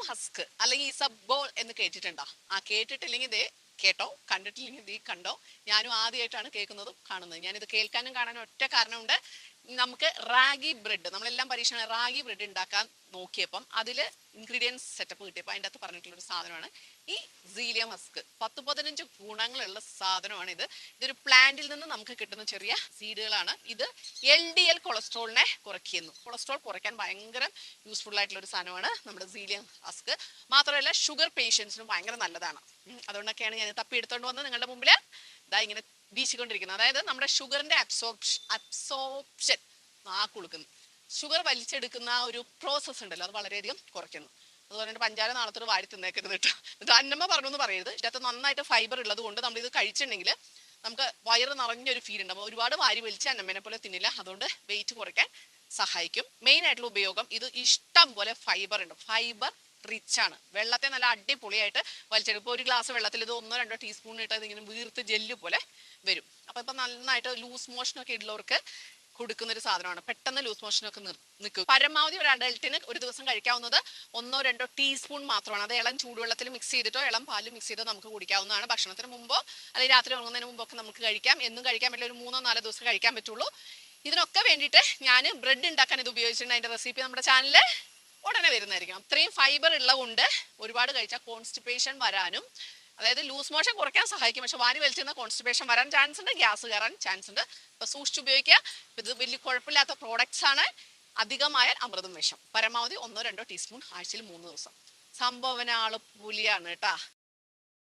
സീലിയം husk അല്ലെങ്കിൽ ഇസബോൾ എന്ന് കേട്ടിട്ടുണ്ടോ? ആ കേട്ടിട്ടില്ലെങ്കിൽ ഇതേ കേട്ടോ കണ്ടിട്ടില്ലെങ്കിൽ ഇത് കണ്ടോ. ഞാനും ആദ്യമായിട്ടാണ് കേൾക്കുന്നതും കാണുന്നത്. ഞാനിത് കേൾക്കാനും കാണാനും ഒറ്റ കാരണമുണ്ട്. നമുക്ക് റാഗി ബ്രെഡ് നമ്മളെല്ലാം പരീക്ഷണ റാഗി ബ്രെഡ് ഉണ്ടാക്കാൻ നോക്കിയപ്പം അതിൽ ഇൻഗ്രീഡിയൻസ് സെറ്റപ്പ് കിട്ടിയപ്പോൾ അതിന്റെ അകത്ത് പറഞ്ഞിട്ടുള്ള ഒരു സാധനമാണ് ഈ സീലിയ മസ്ക് പത്ത് പതിനഞ്ച് ഗുണങ്ങളുള്ള സാധനമാണ് ഇത്. ഇതൊരു പ്ലാന്റിൽ നിന്ന് നമുക്ക് കിട്ടുന്ന ചെറിയ സീഡുകളാണ് ഇത് എൽ ഡി എൽ കൊളസ്ട്രോളിനെ കുറയ്ക്കുന്നു. കൊളസ്ട്രോൾ കുറയ്ക്കാൻ ഭയങ്കര യൂസ്ഫുൾ ആയിട്ടുള്ള ഒരു സാധനമാണ് നമ്മുടെ സീലിയ മസ്ക് മാത്രമല്ല ഷുഗർ പേഷ്യൻസിനും ഭയങ്കര നല്ലതാണ്. അതുകൊണ്ടൊക്കെയാണ് ഞാൻ തപ്പി എടുത്തുകൊണ്ട് വന്ന് നിങ്ങളുടെ മുമ്പിൽ ഇതാ ഇങ്ങനെ വീശിക്കൊണ്ടിരിക്കുന്നത് അതായത് നമ്മുടെ ഷുഗറിന്റെ അബ്സോർപ്ഷൻ അബ്സോർപ്ഷൻ ആ കൊടുക്കുന്നു ഷുഗർ വലിച്ചെടുക്കുന്ന ഒരു പ്രോസസ്സ് ഉണ്ടല്ലോ അത് വളരെയധികം കുറയ്ക്കുന്നു. അതുപോലെ തന്നെ പഞ്ചാര നാളത്തോട് വാരി തിന്നേക്കരുത് കേട്ടോ. അന്നമ്മ പറഞ്ഞു എന്ന് പറയരുത്. ഇതിനകത്ത് നന്നായിട്ട് ഫൈബർ ഉള്ളത് കൊണ്ട് നമ്മൾ ഇത് കഴിച്ചിട്ടുണ്ടെങ്കിൽ നമുക്ക് വയറ് നിറഞ്ഞൊരു ഫീൽ ഉണ്ടാവും ഒരുപാട് വാരി വലിച്ച അന്നമ്മനെ പോലെ തിന്നില്ല. അതുകൊണ്ട് വെയിറ്റ് കുറയ്ക്കാൻ സഹായിക്കും. മെയിൻ ആയിട്ടുള്ള ഉപയോഗം ഇത് ഇഷ്ടം പോലെ ഫൈബർ ഉണ്ട്. ഫൈബർ റിച്ച് ആണ്. വെള്ളത്തെ നല്ല അടിപൊളിയായിട്ട് വലിച്ചെടുക്കും. ഇപ്പോൾ ഒരു ഗ്ലാസ് വെള്ളത്തിൽ ഇത് ഒന്നോ രണ്ടോ ടീസ്പൂൺ ഇട്ട് ഇതിങ്ങനെ വീർത്ത് ജെല്ല് പോലെ വരും. അപ്പോൾ ഇപ്പം നന്നായിട്ട് ലൂസ് മോഷനൊക്കെ ഉള്ളവർക്ക് കൊടുക്കുന്ന ഒരു സാധനമാണ്. പെട്ടെന്ന് ലൂസ് മോഷനൊക്കെ നിൽക്കും. പരമാവധി ഒരു അഡൽട്ടിന് ഒരു ദിവസം കഴിക്കാവുന്നത് ഒന്നോ രണ്ടോ ടീസ്പൂൺ മാത്രമാണ്. അത് ഇളം ചൂടുവെള്ളത്തിൽ മിക്സ് ചെയ്തിട്ടോ ഇളം പാൽ മിക്സ് ചെയ്തോ നമുക്ക് കുടിക്കാവുന്നതാണ്. ഭക്ഷണത്തിന് മുമ്പോ അല്ലെങ്കിൽ രാത്രി ഉറങ്ങുന്നതിന് മുമ്പോ ഒക്കെ നമുക്ക് കഴിക്കാം. എന്നും കഴിക്കാൻ പറ്റില്ല. ഒരു മൂന്നോ നാലോ ദിവസം കഴിക്കാൻ പറ്റുള്ളൂ. ഇതിനൊക്കെ വേണ്ടിയിട്ട് ഞാൻ ബ്രെഡ് ഉണ്ടാക്കാൻ ഇത് ഉപയോഗിച്ചിട്ടുണ്ട്. അതിന്റെ റെസിപ്പി നമ്മുടെ ചാനലിൽ ഉടനെ വരുന്നതായിരിക്കും. അത്രയും ഫൈബർ ഉള്ളതുകൊണ്ട് ഒരുപാട് കഴിച്ചാൽ കോൺസ്റ്റിപ്പേഷൻ വരാനും അതായത് ലൂസ് മോഷൻ കുറയ്ക്കാൻ സഹായിക്കും. പക്ഷെ വാരി വലിച്ചിരുന്ന കോൺസ്റ്റിപ്പേഷൻ വരാൻ ചാൻസ് ഉണ്ട് ഗ്യാസ് കയറാൻ ചാൻസ് ഉണ്ട്. അപ്പൊ സൂക്ഷിച്ച് ഉപയോഗിക്കുക. ഇത് വലിയ കുഴപ്പമില്ലാത്ത പ്രോഡക്ട്സ് ആണ്. അധികമായാൽ അമൃതം വിഷം. പരമാവധി ഒന്നോ രണ്ടോ ടീസ്പൂൺ ആഴ്ചയിൽ മൂന്ന് ദിവസം. സംഭവന ആൾ പുലിയാണ് കേട്ടാ.